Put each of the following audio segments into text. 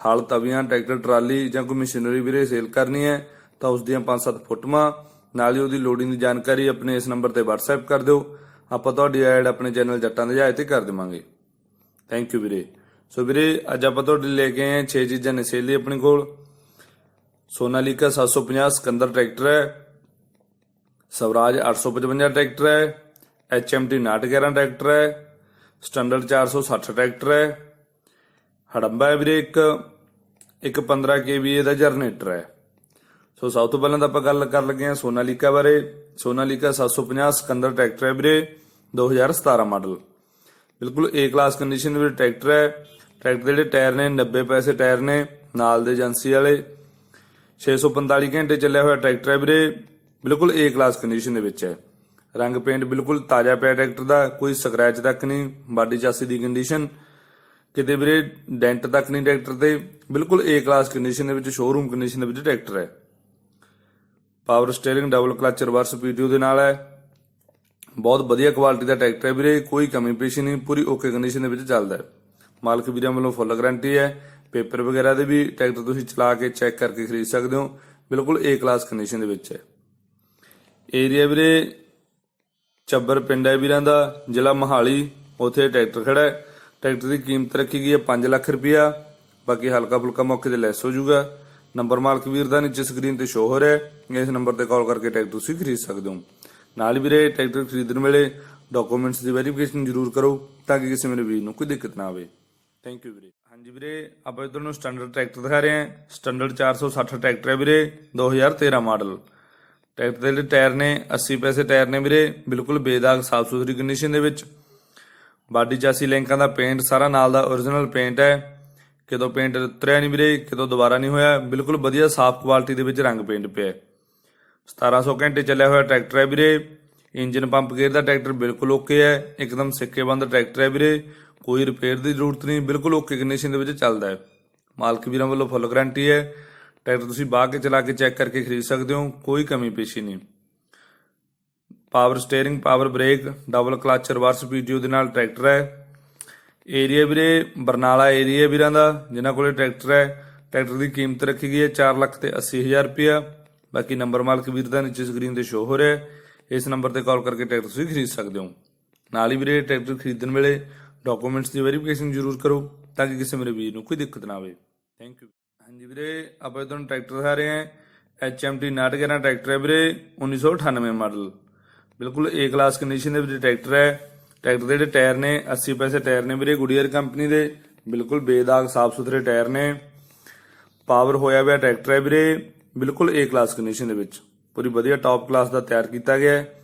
ਹਲ ਤਵੀਆਂ tractor, trolley ਜਾਂ ਕੋਈ ਮਸ਼ੀਨਰੀ ਵੀਰੇ ਸੇਲ ਕਰਨੀ ਹੈ, ਤਾਂ ਉਸ ਦੀਆਂ 5-7 ਫੋਟੋਆਂ, ਨਾਲ ਹੀ ਉਹਦੀ ਲੋਡਿੰਗ ਦੀ ਜਾਣਕਾਰੀ ਆਪਣੇ ਇਸ ਨੰਬਰ ਤੇ WhatsApp ਕਰ ਦਿਓ। ਆਪਾਂ ਤੁਹਾਡੀ ਐਡ ਆਪਣੇ ਚੈਨਲ ਜੱਟਾਂ ਦੇ ਜਹਾਜ਼ ਤੇ ਕਰ ਦੇਵਾਂਗੇ। ਥੈਂਕ ਯੂ ਵੀਰੇ। ਸੋ ਵੀਰੇ, ਅੱਜ ਆਪਾਂ ਤੁਹਾਡੇ ਲਈ ਲੈ ਕੇ ਆਏ 6 ਚੀਜ਼ਾਂ ਨੇ ਸੇਲ ਲਈ ਆਪਣੇ ਕੋਲ। ਸੋਨਾਲੀਕਾ 750 ਸਕੰਦਰ ਟਰੈਕਟਰ ਹੈ। ਸਵਰਾਜ 855 ਟਰੈਕਟਰ ਹੈ। HMT 911 ਟਰੈਕਟਰ ਹੈ। ਸਟੈਂਡਰਡ 460 ਟਰੈਕਟਰ ਹੈ। ਹੜੰਬਾ ਹੈ ਵੀਰੇ ਇੱਕ ਇੱਕ 15 kVA ਦਾ ਜਨਰੇਟਰ ਹੈ। ਸੋ ਸਭ ਤੋਂ ਪਹਿਲਾਂ ਤਾਂ ਆਪਾਂ ਗੱਲ ਕਰ ਲੱਗੇ ਹਾਂ ਸੋਨਾਲੀਕਾ ਬਾਰੇ। ਸੋਨਾਲੀਕਾ 750 ਸਕੰਦਰ ਟਰੈਕਟਰ ਹੈ ਵੀਰੇ 2017 ਮਾਡਲ। ਬਿਲਕੁਲ ਏ ਕਲਾਸ ਕੰਡੀਸ਼ਨ ਵਿੱਚ ਟਰੈਕਟਰ ਹੈ। ਟਰੈਕਟਰ ਦੇ ਜਿਹੜੇ ਟਾਇਰ ਨੇ 90 ਪੈਸੇ ਟਾਇਰ ਨੇ, ਨਾਲ ਦੇ ਏਜੰਸੀ ਵਾਲੇ। 645 ਘੰਟੇ ਚੱਲਿਆ ਹੋਇਆ ਟਰੈਕਟਰ ਹੈ ਵੀਰੇ, ਬਿਲਕੁਲ ਏ ਕਲਾਸ ਕੰਡੀਸ਼ਨ ਦੇ ਵਿੱਚ ਹੈ। ਰੰਗ ਪੇਂਟ ਬਿਲਕੁਲ ਤਾਜ਼ਾ ਪਿਆ ਟਰੈਕਟਰ ਦਾ, ਕੋਈ ਸਕ੍ਰੈਚ ਤੱਕ ਨਹੀਂ, ਬਾਡੀ ਚਾਸੀ ਦੀ ਕੰਡੀਸ਼ਨ ਕਿਤੇ ਵੀਰੇ ਡੈਂਟ ਤੱਕ ਨਹੀਂ ਟਰੈਕਟਰ ਤੇ ਬਿਲਕੁਲ ਏ ਕਲਾਸ ਕੰਡੀਸ਼ਨ ਦੇ ਵਿੱਚ ਸ਼ੋਰੂਮ ਕੰਡੀਸ਼ਨ ਦੇ ਵਿੱਚ ਟਰੈਕਟਰ ਹੈ। Power steering double clutch reverse PTO ਦੇ ਨਾਲ ਹੈ। ਬਹੁਤ ਵਧੀਆ ਕੁਆਲਿਟੀ ਦਾ ਟਰੈਕਟਰ ਹੈ ਵੀਰੇ, ਕੋਈ ਕਮੀ ਪੇਸ਼ੀ ਨਹੀਂ, ਪੂਰੀ ਓਕੇ ਕੰਡੀਸ਼ਨ ਦੇ ਵਿੱਚ ਚੱਲਦਾ ਹੈ। ਮਾਲਕ ਵੀਰਾਂ ਵੱਲੋਂ ਫੁੱਲ ਗਾਰੰਟੀ ਹੈ। ਪੇਪਰ ਵਗੈਰਾ ਦੇ ਵੀ ਟਰੈਕਟਰ ਤੁਸੀਂ ਚਲਾ ਕੇ ਚੈੱਕ ਕਰਕੇ ਖਰੀਦ ਸਕਦੇ ਹੋ। ਬਿਲਕੁਲ ਏ ਕਲਾਸ ਕੰਡੀਸ਼ਨ ਦੇ ਵਿੱਚ ਹੈ। ਏਰੀਆ ਵੀਰੇ, ਚੱਬਰ ਪਿੰਡ ਹੈ ਵੀਰਾਂ ਦਾ, ਜ਼ਿਲ੍ਹਾ ਮਹਾਲੀ, ਉੱਥੇ ਟਰੈਕਟਰ ਖੜਾ ਹੈ। ਟਰੈਕਟਰ ਦੀ ਕੀਮਤ ਰੱਖੀ ਗਈ ਹੈ 5 ਲੱਖ ਰੁਪਇਆ। ਬਾਕੀ ਹਲਕਾ ਫੁਲਕਾ ਮੌਕੇ ਤੇ ਲੈਸ ਹੋ ਜਾਊਗਾ। ਨੰਬਰ ਮਾਲਕ ਵੀਰ ਦਾ ਨੀਚੇ ਸਕਰੀਨ ਤੇ ਸ਼ੋ ਹੋ ਰਿਹਾ ਹੈ। ਇਸ ਨੰਬਰ ਤੇ ਕਾਲ ਕਰਕੇ ਟਰੈਕਟਰ ਤੁਸੀਂ ਖਰੀਦ ਸਕਦੇ ਹੋ। ਨਾਲ ਹੀ ਵੀਰੇ, ਟਰੈਕਟਰ ਖਰੀਦਣ ਵੇਲੇ ਡਾਕੂਮੈਂਟਸ ਦੀ ਵੈਰੀਫਿਕੇਸ਼ਨ ਜ਼ਰੂਰ ਕਰੋ ਤਾਂ ਕਿ ਕਿਸੇ ਮੇਰੇ ਵੀਰ ਨੂੰ ਕੋਈ ਦਿੱਕਤ ਨਾ ਆਵੇ। ਥੈਂਕ ਯੂ ਵੀਰੇ। ਹਾਂਜੀ ਵੀਰੇ, ਆਪਾਂ ਇਧਰ ਨੂੰ ਸਟੈਂਡਰਡ ਟਰੈਕਟਰ ਦਿਖਾ ਰਹੇ ਹਾਂ। ਸਟੈਂਡਰਡ 460 ਟਰੈਕਟਰ ਹੈ ਵੀਰੇ 2013 ਮਾਡਲ ਟਰੈਕਟਰ ਦੇ ਜਿਹੜੇ ਟਾਇਰ ਨੇ 80 ਪੈਸੇ ਟਾਇਰ ਨੇ ਵੀਰੇ, ਬਿਲਕੁਲ ਬੇਦਾਗ ਸਾਫ਼ ਸੁਥਰੀ ਕੰਡੀਸ਼ਨ ਦੇ ਵਿੱਚ। ਬਾਡੀ ਚਾਸੀ ਲਿੰਕਾਂ ਦਾ ਪੇਂਟ ਸਾਰਾ ਨਾਲ ਦਾ origignal ਪੇਂਟ ਹੈ। ਕਿਤੋਂ ਪੇਂਟ ਉਤਰਿਆ ਨਹੀਂ ਵੀਰੇ, ਕਿਤੋਂ ਦੁਬਾਰਾ ਨਹੀਂ ਹੋਇਆ। ਬਿਲਕੁਲ ਵਧੀਆ, ਸਾਫ਼ ਕੁਆਲਿਟੀ ਦੇ ਵਿੱਚ ਰੰਗ ਪੇਂਟ ਪਿਆ ਹੈ। 1700 ਘੰਟੇ ਚੱਲਿਆ ਹੋਇਆ ਟਰੈਕਟਰ ਹੈ ਵੀਰੇ। ਇੰਜਨ ਪੰਪ ਗੇਅਰ ਦਾ ਟਰੈਕਟਰ ਬਿਲਕੁਲ ਓਕੇ ਹੈ। ਇੱਕਦਮ ਸਿੱਕੇਬੰਦ ਟਰੈਕਟਰ ਹੈ ਵੀਰੇ। ਕੋਈ ਰਿਪੇਅਰ ਦੀ ਜ਼ਰੂਰਤ ਨਹੀਂ, ਬਿਲਕੁਲ ਓਕੇ ਕੰਡੀਸ਼ਨ ਦੇ ਵਿੱਚ ਚੱਲਦਾ ਹੈ। ਮਾਲਕ ਵੀਰਾਂ ਵੱਲੋਂ ਫੁੱਲ ਗਾਰੰਟੀ ਹੈ। ਟਰੈਕਟਰ ਤੁਸੀਂ ਬਾਹ ਕੇ ਚਲਾ ਕੇ ਚੈੱਕ ਕਰਕੇ ਖਰੀਦ ਸਕਦੇ ਹੋ, ਕੋਈ ਕਮੀ ਪੇਸ਼ੀ ਨਹੀਂ। Power steering, power brake double clutch reverse PTO ਦੇ ਨਾਲ ਟਰੈਕਟਰ ਹੈ। ਏਰੀਆ ਵੀਰੇ, ਬਰਨਾਲਾ ਏਰੀਆ ਵੀਰਾਂ ਦਾ, ਜਿਨ੍ਹਾਂ ਕੋਲੇ ਟਰੈਕਟਰ ਹੈ। ਟਰੈਕਟਰ ਦੀ ਕੀਮਤ ਰੱਖੀ ਗਈ ਹੈ 4 ਲੱਖ ਤੇ 80000 ਰੁਪਇਆ। ਬਾਕੀ ਨੰਬਰ ਮਾਲਕ ਵੀਰ ਦਾ ਨੀਚੇ ਸਕਰੀਨ ਤੇ ਸ਼ੋ ਹੋ ਰਿਹਾ ਇਸ ਨੰਬਰ ਤੇ ਕਾਲ ਕਰਕੇ ਟਰੈਕਟਰ ਤੁਸੀਂ ਖਰੀਦ ਸਕਦੇ ਹੋ। ਨਾਲ ਹੀ ਵੀਰੇ, ਟਰੈਕਟਰ ਖਰੀਦਣ ਵੇਲੇ ਡਾਕੂਮੈਂਟਸ ਦੀ ਵੈਰੀਫਿਕੇਸ਼ਨ ਜ਼ਰੂਰ ਕਰੋ, ਤਾਂ ਕਿ ਕਿਸੇ ਮੇਰੇ ਵੀਰ ਨੂੰ ਕੋਈ ਦਿੱਕਤ ਨਾ ਆਵੇ। ਥੈਂਕ ਯੂ ਹਾਂਜੀ ਵੀਰੇ, ਆਪਾਂ ਤੁਹਾਨੂੰ ਟਰੈਕਟਰ ਦਿਖਾ ਰਹੇ ਹਾਂ। HMT 911 ਟਰੈਕਟਰ ਹੈ ਵੀਰੇ 1998 ਮਾਡਲ ਬਿਲਕੁਲ ਏ ਕਲਾਸ ਕੰਡੀਸ਼ਨ ਦੇ ਵਿੱਚ ਟਰੈਕਟਰ ਹੈ। ਟਰੈਕਟਰ ਦੇ ਜਿਹੜੇ ਟਾਇਰ ਨੇ 80 ਪੈਸੇ ਟਾਇਰ ਨੇ ਵੀਰੇ ਗੁਡੀਅਰ ਕੰਪਨੀ ਦੇ। ਬਿਲਕੁਲ ਬੇਦਾਗ ਸਾਫ਼ ਸੁਥਰੇ ਟਾਇਰ ਨੇ। ਪਾਵਰ ਹੋਇਆ ਹੋਇਆ ਟਰੈਕਟਰ ਹੈ ਵੀਰੇ। ਬਿਲਕੁਲ ਏ ਕਲਾਸ ਕੰਡੀਸ਼ਨ ਦੇ ਵਿੱਚ। ਪੂਰੀ ਵਧੀਆ ਟਾਪ ਕਲਾਸ ਦਾ ਤਿਆਰ ਕੀਤਾ ਗਿਆ ਹੈ।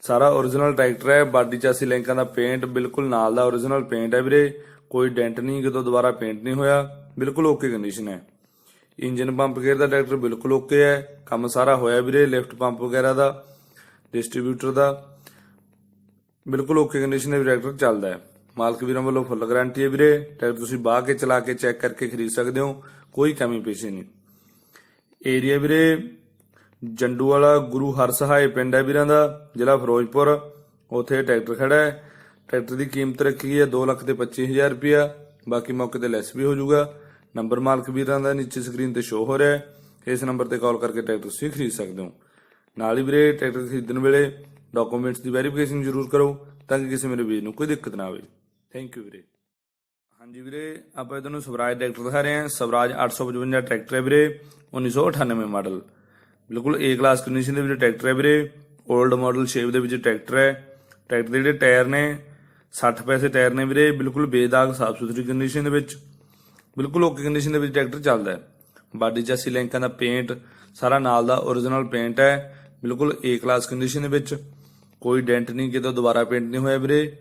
ਸਾਰਾ origignal ਟਰੈਕਟਰ ਹੈ। ਬਾਡੀ ਚਾਸੀ ਲਿੰਕਾਂ ਦਾ ਪੇਂਟ ਬਿਲਕੁਲ ਨਾਲ ਦਾ origignal ਪੇਂਟ ਹੈ ਵੀਰੇ। ਕੋਈ ਡੈਂਟ ਨਹੀਂ, ਕਿਤੋਂ ਦੁਬਾਰਾ ਪੇਂਟ ਨਹੀਂ ਹੋਇਆ। ਬਿਲਕੁਲ ਓਕੇ ਕੰਡੀਸ਼ਨ ਹੈ। ਇੰਜਨ ਪੰਪ ਗੇਅਰ ਦਾ ਟਰੈਕਟਰ ਬਿਲਕੁਲ ਓਕੇ ਹੈ। ਕੰਮ ਸਾਰਾ ਹੋਇਆ ਵੀਰੇ ਲਿਫਟ ਪੰਪ ਵਗੈਰਾ ਦਾ। ਡਿਸਟ੍ਰੀਬਿਊਟਰ ਦਾ ਬਿਲਕੁਲ ਓਕੇ ਕੰਡੀਸ਼ਨ ਦੇ ਟਰੈਕਟਰ ਚੱਲਦਾ ਹੈ। ਮਾਲਕ ਵੀਰਾਂ ਵੱਲੋਂ ਫੁੱਲ ਗਾਰੰਟੀ ਹੈ ਵੀਰੇ। ਟਰੈਕਟਰ ਤੁਸੀਂ ਬਾਹ ਕੇ ਚਲਾ ਕੇ ਚੈੱਕ ਕਰਕੇ ਖਰੀਦ ਸਕਦੇ ਹੋ। ਕੋਈ ਕਮੀ ਪੇਸ਼ੀ ਨਹੀਂ। ਏਰੀਆ ਵੀਰੇ, ਜੰਡੂ ਵਾਲਾ ਗੁਰੂ ਹਰਸਹਾਏ ਪਿੰਡ ਹੈ ਵੀਰਾਂ ਦਾ, ਜ਼ਿਲ੍ਹਾ ਫਿਰੋਜ਼ਪੁਰ। ਉੱਥੇ ਟਰੈਕਟਰ ਖੜਾ ਹੈ। ਟਰੈਕਟਰ ਦੀ ਕੀਮਤ ਰੱਖੀ ਹੈ 2 ਲੱਖ ਤੇ 25000 ਰੁਪਇਆ। ਬਾਕੀ ਮੌਕੇ ਤੇ ਲੈਸ ਵੀ ਹੋ ਜਾਊਗਾ। ਨੰਬਰ ਮਾਲਕ ਵੀਰਾਂ ਦਾ ਨੀਚੇ ਸਕਰੀਨ ਤੇ ਸ਼ੋ ਹੋ ਰਿਹਾ ਹੈ। ਇਸ ਨੰਬਰ ਤੇ ਕਾਲ ਕਰਕੇ ਟਰੈਕਟਰ ਤੁਸੀਂ ਖਰੀਦ ਸਕਦੇ ਹੋ। ਨਾਲ ਹੀ ਵੀਰੇ ਟਰੈਕਟਰ ਖਰੀਦਣ ਵੇਲੇ ਡਾਕੂਮੈਂਟਸ ਦੀ ਵੈਰੀਫਿਕੇਸ਼ਨ ਜ਼ਰੂਰ ਕਰੋ ਤਾਂ ਕਿ ਕਿਸੇ ਮੇਰੇ ਵੀਰ ਨੂੰ ਕੋਈ ਦਿੱਕਤ ਨਾ ਆਵੇ। ਥੈਂਕ ਯੂ ਵੀਰੇ। ਹਾਂਜੀ ਵੀਰੇ, ਆਪਾਂ ਤੁਹਾਨੂੰ ਸਵਰਾਜ ਟਰੈਕਟਰ ਦਿਖਾ ਰਹੇ ਹਾਂ। ਸਵਰਾਜ 855 ਟਰੈਕਟਰ ਹੈ ਵੀਰੇ 1998 ਮਾਡਲ। ਬਿਲਕੁਲ ਏ ਕਲਾਸ ਕੰਡੀਸ਼ਨ ਦੇ ਵਿੱਚ ਟਰੈਕਟਰ ਹੈ ਵੀਰੇ। 올ਡ ਮਾਡਲ ਸ਼ੇਪ ਦੇ ਵਿੱਚ ਟਰੈਕਟਰ ਹੈ। ਟਰੈਕਟਰ ਦੇ ਜਿਹੜੇ ਟਾਇਰ ਨੇ 60 ਪੈਸੇ ਟਾਇਰ ਨੇ ਵੀਰੇ। ਬਿਲਕੁਲ ਬੇਦਾਗ, ਸਾਫ਼ ਸੁਥਰੀ ਕੰਡੀਸ਼ਨ ਦੇ ਵਿੱਚ। ਬਿਲਕੁਲ ਓਕੇ ਕੰਡੀਸ਼ਨ ਦੇ ਵਿੱਚ ਟਰੈਕਟਰ ਚੱਲਦਾ ਹੈ। ਬਾਡੀ ਚਾਸੀ ਲੈਂਕਾਂ ਦਾ ਪੇਂਟ ਸਾਰਾ ਨਾਲ ਦਾ origignal ਪੇਂਟ ਹੈ। ਬਿਲਕੁਲ ਏ ਕਲਾਸ ਕੰਡੀਸ਼ਨ ਦੇ ਵਿੱਚ ਕੋਈ ਡੈਂਟ ਨਹੀਂ, ਕਿਤੇ ਦੁਬਾਰਾ ਪੇਂਟ ਨਹੀਂ ਹੋਇਆ ਵੀਰੇ।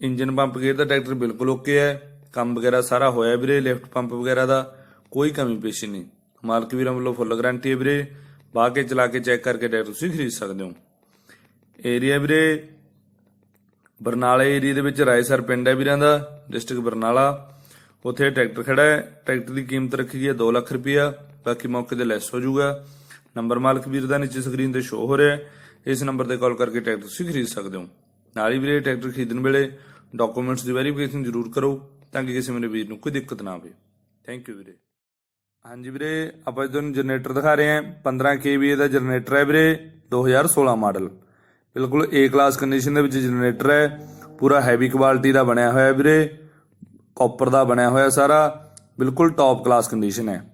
ਇੰਜਨ ਪੰਪ ਗੇਅਰ ਦਾ ਟਰੈਕਟਰ ਬਿਲਕੁਲ ਓਕੇ ਹੈ। ਕੰਮ ਵਗੈਰਾ ਸਾਰਾ ਹੋਇਆ ਵੀਰੇ ਲਿਫਟ ਪੰਪ ਵਗੈਰਾ ਦਾ। ਕੋਈ ਕਮੀ ਪੇਸ਼ੀ ਨਹੀਂ। ਮਾਲਕ ਵੀਰਾਂ ਵੱਲੋਂ ਫੁੱਲ ਗਾਰੰਟੀ ਹੈ ਵੀਰੇ। ਬਾਹ ਕੇ ਚਲਾ ਕੇ ਚੈੱਕ ਕਰਕੇ ਟਰੈਕਟਰ ਤੁਸੀਂ ਖਰੀਦ ਸਕਦੇ ਹੋ। ਏਰੀਆ ਵੀਰੇ, ਬਰਨਾਲੇ ਏਰੀਆ ਦੇ ਵਿੱਚ ਰਾਏਸਰ ਪਿੰਡ ਹੈ ਵੀਰਾਂ ਦਾ ਡਿਸਟ੍ਰਿਕਟ ਬਰਨਾਲਾ। ਉੱਥੇ ਟਰੈਕਟਰ ਖੜਾ ਹੈ। ਟਰੈਕਟਰ ਦੀ ਕੀਮਤ ਰੱਖੀ ਗਈ ਹੈ 2 ਲੱਖ ਰੁਪਇਆ ਬਾਕੀ ਮੌਕੇ ਤੇ ਲੈਸ ਹੋ ਜਾਊਗਾ। ਨੰਬਰ ਮਾਲਕ ਵੀਰ ਦਾ ਨੀਚੇ ਸਕਰੀਨ ਤੇ ਸ਼ੋ ਹੋ ਰਿਹਾ ਹੈ। ਇਸ ਨੰਬਰ ਤੇ ਕਾਲ ਕਰਕੇ ਟਰੈਕਟਰ ਤੁਸੀਂ ਖਰੀਦ ਸਕਦੇ ਹੋ। ਨਾਲ ਹੀ ਵੀਰੇ ਟਰੈਕਟਰ ਖਰੀਦਣ ਵੇਲੇ ਡਾਕੂਮੈਂਟਸ ਦੀ ਵੈਰੀਫਿਕੇਸ਼ਨ ਜ਼ਰੂਰ ਕਰੋ ਤਾਂ ਕਿ ਕਿਸੇ ਮੇਰੇ ਵੀਰ ਨੂੰ ਕੋਈ ਦਿੱਕਤ ਨਾ ਆਵੇ। ਥੈਂਕ ਯੂ ਵੀਰੇ। ਹਾਂਜੀ ਵੀਰੇ, ਆਪਾਂ ਤੁਹਾਨੂੰ ਜਨਰੇਟਰ ਦਿਖਾ ਰਹੇ ਹਾਂ। 15 kVA ਦਾ ਜਨਰੇਟਰ ਹੈ ਵੀਰੇ 2016 ਮਾਡਲ ਬਿਲਕੁਲ A ਕਲਾਸ ਕੰਡੀਸ਼ਨ ਦੇ ਵਿੱਚ ਜਨਰੇਟਰ ਹੈ। ਪੂਰਾ ਹੈਵੀ ਕੁਆਲਿਟੀ ਦਾ ਬਣਿਆ ਹੋਇਆ ਵੀਰੇ। ਕਾਪਰ ਦਾ ਬਣਿਆ ਹੋਇਆ ਸਾਰਾ। ਬਿਲਕੁਲ ਟੌਪ ਕਲਾਸ ਕੰਡੀਸ਼ਨ ਹੈ।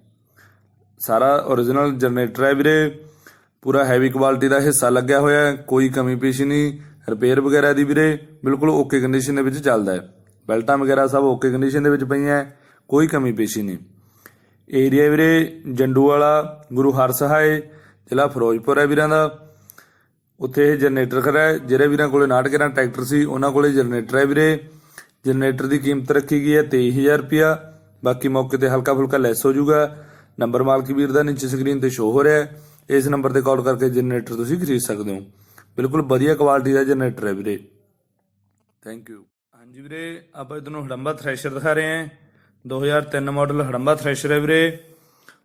ਸਾਰਾ origignal ਜਨਰੇਟਰ ਹੈ ਵੀਰੇ। ਪੂਰਾ ਹੈਵੀ ਕੁਆਲਿਟੀ ਦਾ ਹਿੱਸਾ ਲੱਗਿਆ ਹੋਇਆ ਹੈ, ਕੋਈ ਕਮੀ ਪੇਸ਼ੀ ਨਹੀਂ। ਰਿਪੇਅਰ ਵਗੈਰਾ ਦੀ ਵੀਰੇ ਬਿਲਕੁਲ ਓਕੇ ਕੰਡੀਸ਼ਨ ਦੇ ਵਿੱਚ ਚੱਲਦਾ ਹੈ। ਬੈਲਟਾਂ ਵਗੈਰਾ ਸਭ ਓਕੇ ਕੰਡੀਸ਼ਨ ਦੇ ਵਿੱਚ ਪਈਆਂ ਕੋਈ ਕਮੀ ਪੇਸ਼ੀ ਨਹੀਂ। ਏਰੀਆ ਵੀਰੇ ਜੰਡੂ ਵਾਲਾ, ਗੁਰੂ ਹਰਸਹਾਏ ਜ਼ਿਲ੍ਹਾ ਫਿਰੋਜ਼ਪੁਰ ਹੈ ਵੀਰਾਂ ਦਾ। ਉੱਥੇ ਇਹ ਜਨਰੇਟਰ ਖੜਾ ਹੈ, ਜਿਹੜੇ ਵੀਰਾਂ ਕੋਲੇ 69 ਗਿਰਾਂ ਟਰੈਕਟਰ ਸੀ, ਉਹਨਾਂ ਕੋਲੇ ਜਨਰੇਟਰ ਹੈ ਵੀਰੇ। ਜਨਰੇਟਰ ਦੀ ਕੀਮਤ ਰੱਖੀ ਗਈ ਹੈ 23000 ਰੁਪਿਆ ਬਾਕੀ ਮੌਕੇ ਤੇ ਹਲਕਾ ਫੁਲਕਾ ਲੈਸ ਹੋ ਜਾਊਗਾ। ਨੰਬਰ ਮਾਲਕੀ ਵੀਰ ਦਾ ਨੀਚੇ ਸਕਰੀਨ ਤੇ ਸ਼ੋ ਹੋ ਰਿਹਾ ਹੈ। ਇਸ ਨੰਬਰ ਤੇ ਕਾਲ ਕਰਕੇ ਜਨਰੇਟਰ ਤੁਸੀਂ ਖਰੀਦ ਸਕਦੇ ਹੋ। ਬਿਲਕੁਲ ਵਧੀਆ ਕੁਆਲਿਟੀ ਦਾ ਜਨਰੇਟਰ ਹੈ ਵੀਰੇ। ਥੈਂਕ ਯੂ ਹਾਂਜੀ ਵੀਰੇ, ਆਪਾਂ ਤੁਹਾਨੂੰ ਹੜੰਬਾ ਥ੍ਰੈਸ਼ਰ ਦਿਖਾ ਰਹੇ ਹਾਂ। 2003 ਮਾਡਲ ਹੜੰਬਾ ਥ੍ਰੈਸ਼ਰ ਹੈ ਵੀਰੇ।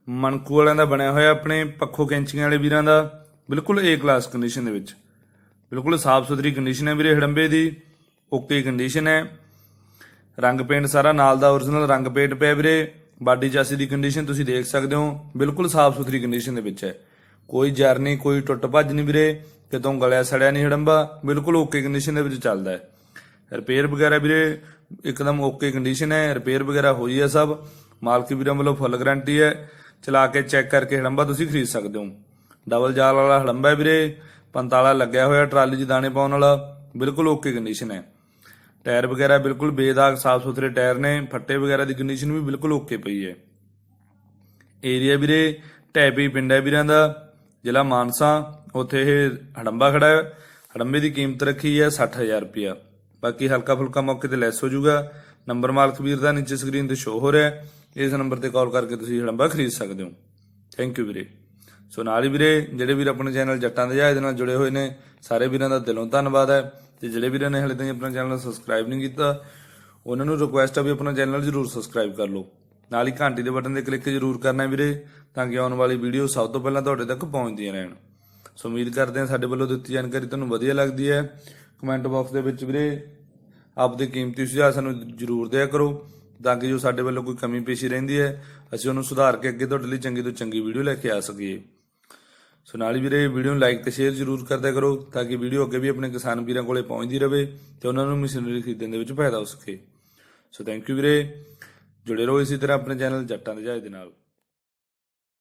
ਮਨਕੂ ਵਾਲਿਆਂ ਦਾ ਬਣਿਆ ਹੋਇਆ ਆਪਣੇ, ਪੱਖੋ ਕੈਂਚੀਆਂ ਵਾਲੇ ਵੀਰਾਂ ਦਾ। ਬਿਲਕੁਲ ਏ ਕਲਾਸ ਕੰਡੀਸ਼ਨ ਦੇ ਵਿੱਚ। ਬਿਲਕੁਲ ਸਾਫ਼ ਸੁਥਰੀ ਕੰਡੀਸ਼ਨ ਹੈ ਵੀਰੇ ਹੜੰਬੇ ਦੀ। ਓਕੇ ਕੰਡੀਸ਼ਨ ਹੈ। ਰੰਗ ਪੇਂਟ ਸਾਰਾ ਨਾਲ ਦਾ origignal ਰੰਗ ਪੇਂਟ ਪਿਆ ਵੀਰੇ। ਬਾਡੀ ਚਾਸੀ ਦੀ ਕੰਡੀਸ਼ਨ ਤੁਸੀਂ ਦੇਖ ਸਕਦੇ ਹੋ, ਬਿਲਕੁਲ ਸਾਫ਼ ਸੁਥਰੀ ਕੰਡੀਸ਼ਨ ਦੇ ਵਿੱਚ ਹੈ। ਕੋਈ ਜਰ ਨਹੀਂ, ਕੋਈ ਟੁੱਟ ਭੱਜ ਨਹੀਂ ਵੀਰੇ, ਕਿਤੋਂ ਗਲਿਆ ਸੜਿਆ ਨਹੀਂ ਹੜੰਬਾ, ਬਿਲਕੁਲ ਓਕੇ ਕੰਡੀਸ਼ਨ ਦੇ ਵਿੱਚ ਚੱਲਦਾ ਹੈ। ਰਿਪੇਅਰ ਵਗੈਰਾ ਵੀਰੇ, ਇੱਕਦਮ ਓਕੇ ਕੰਡੀਸ਼ਨ ਹੈ ਰਿਪੇਅਰ ਵਗੈਰਾ ਹੋਈ ਹੈ ਸਭ। ਮਾਲਕ ਵੀਰਾਂ ਵੱਲੋਂ ਫੁੱਲ ਗਾਰੰਟੀ ਹੈ। ਚਲਾ ਕੇ ਚੈੱਕ ਕਰਕੇ ਹੜੰਬਾ ਤੁਸੀਂ ਖਰੀਦ ਸਕਦੇ ਹੋ। ਡਬਲ ਜਾਲ ਵਾਲਾ ਹੜੰਬਾ ਹੈ ਵੀਰੇ, ਪੰਤਾਲਾ ਲੱਗਿਆ ਹੋਇਆ, ਟਰਾਲੀ 'ਚ ਦਾਣੇ ਪਾਉਣ ਵਾਲਾ, ਬਿਲਕੁਲ ਓਕੇ ਕੰਡੀਸ਼ਨ ਹੈ। ਟਾਇਰ ਵਗੈਰਾ ਬਿਲਕੁਲ ਬੇਦਾਗ ਸਾਫ਼ ਸੁਥਰੇ ਟਾਇਰ ਨੇ, ਫੱਟੇ ਵਗੈਰਾ ਦੀ ਕੰਡੀਸ਼ਨ ਵੀ ਬਿਲਕੁਲ ਓਕੇ ਪਈ ਹੈ। ਏਰੀਆ ਵੀਰੇ ਟੈਪੀ ਪਿੰਡ ਹੈ ਵੀਰਾਂ ਦਾ, ਜ਼ਿਲ੍ਹਾ ਮਾਨਸਾ, ਉੱਥੇ ਇਹ ਹੜੰਬਾ ਖੜਾ ਹੈ। ਹੜੰਬੇ ਦੀ ਕੀਮਤ ਰੱਖੀ ਹੈ 60000 ਰੁਪਿਆ ਬਾਕੀ ਹਲਕਾ ਫੁਲਕਾ ਮੌਕੇ ਤੇ ਲੈਸ ਹੋ ਜਾਊਗਾ। ਨੰਬਰ ਮਾਲਕ ਵੀਰ ਦਾ ਨੀਚੇ ਸਕਰੀਨ ਤੇ ਸ਼ੋ ਹੋ ਰਿਹਾ ਹੈ। ਇਸ ਨੰਬਰ ਤੇ ਕਾਲ ਕਰਕੇ ਤੁਸੀਂ ਹੜੰਬਾ ਖਰੀਦ ਸਕਦੇ ਹੋ। ਥੈਂਕ ਯੂ ਵੀਰੇ। ਸੋ ਨਾਲ ਹੀ ਵੀਰੇ, ਜਿਹੜੇ ਵੀਰ ਆਪਣੇ ਚੈਨਲ ਜੱਟਾਂ ਦੇ ਜਹਾਜ਼ ਦੇ ਨਾਲ ਜੁੜੇ ਹੋਏ ਨੇ, ਸਾਰੇ ਵੀਰਾਂ ਦਾ ਦਿਲੋਂ ਧੰਨਵਾਦ ਹੈ। ਤੇ ਜਿਹੜੇ ਵੀਰਾਂ ਨੇ ਹਲੇ ਤਾਈਂ ਆਪਣਾ ਚੈਨਲ ਸਬਸਕ੍ਰਾਈਬ ਨਹੀਂ ਕੀਤਾ, ਉਹਨਾਂ ਨੂੰ ਰਿਕੁਐਸਟ ਆ ਵੀ ਆਪਣਾ ਚੈਨਲ ਜਰੂਰ ਸਬਸਕ੍ਰਾਈਬ ਕਰ ਲਓ। ਨਾਲ ਹੀ ਘੰਟੀ ਦੇ ਬਟਨ ਤੇ ਕਲਿੱਕ ਜਰੂਰ ਕਰਨਾ ਵੀਰੇ, ਤਾਂ ਕਿ ਆਉਣ ਵਾਲੀ ਵੀਡੀਓ ਸਭ ਤੋਂ ਪਹਿਲਾਂ ਤੁਹਾਡੇ ਤੱਕ ਪਹੁੰਚਦੀਆਂ ਰਹਿਣ। ਸੋ ਉਮੀਦ ਕਰਦੇ ਹਾਂ ਸਾਡੇ ਵੱਲੋਂ ਦਿੱਤੀ ਜਾਣਕਾਰੀ ਤੁਹਾਨੂੰ ਵਧੀਆ ਲੱਗਦੀ ਹੈ। ਕਮੈਂਟ ਬਾਕਸ ਦੇ ਵਿੱਚ ਵੀਰੇ, ਆਪਦੇ ਕੀਮਤੀ ਸੁਝਾਅ ਸਾਨੂੰ ਜਰੂਰ ਦਿਆ ਕਰੋ, ਤਾਂ ਕਿ ਜੋ ਸਾਡੇ ਵੱਲੋਂ ਕੋਈ ਕਮੀ ਪੇਸ਼ੀ ਰਹਿੰਦੀ ਹੈ, ਅਸੀਂ ਉਹਨੂੰ ਸੁਧਾਰ ਕੇ ਅੱਗੇ ਤੁਹਾਡੇ ਲਈ ਚੰਗੀ ਤੋਂ ਚੰਗੀ ਵੀਡੀਓ ਲੈ ਕੇ ਆ ਸਕੀਏ। ਸੋ ਨਾਲ ਹੀ ਵੀਰੇ ਵੀਡੀਓ ਨੂੰ ਲਾਈਕ ਤੇ ਸ਼ੇਅਰ ਜਰੂਰ ਕਰਦਿਆ ਕਰੋ ਤਾਂ ਕਿ ਵੀਡੀਓ ਅੱਗੇ ਵੀ ਆਪਣੇ ਕਿਸਾਨ ਵੀਰਾਂ ਕੋਲੇ ਪਹੁੰਚਦੀ ਰਹੇ ਤੇ ਉਹਨਾਂ ਨੂੰ ਮਸ਼ੀਨਰੀ ਖਰੀਦਣ ਦੇ ਵਿੱਚ ਫਾਇਦਾ ਹੋ ਸਕੇ। ਸੋ ਥੈਂਕ ਯੂ ਵੀਰੇ। ਜੁੜੇ ਰਹੋ ਇਸੇ ਤਰ੍ਹਾਂ ਆਪਣੇ ਚੈਨਲ ਜੱਟਾਂ ਦੇ ਜਹਾਜ਼ ਦੇ ਨਾਲ।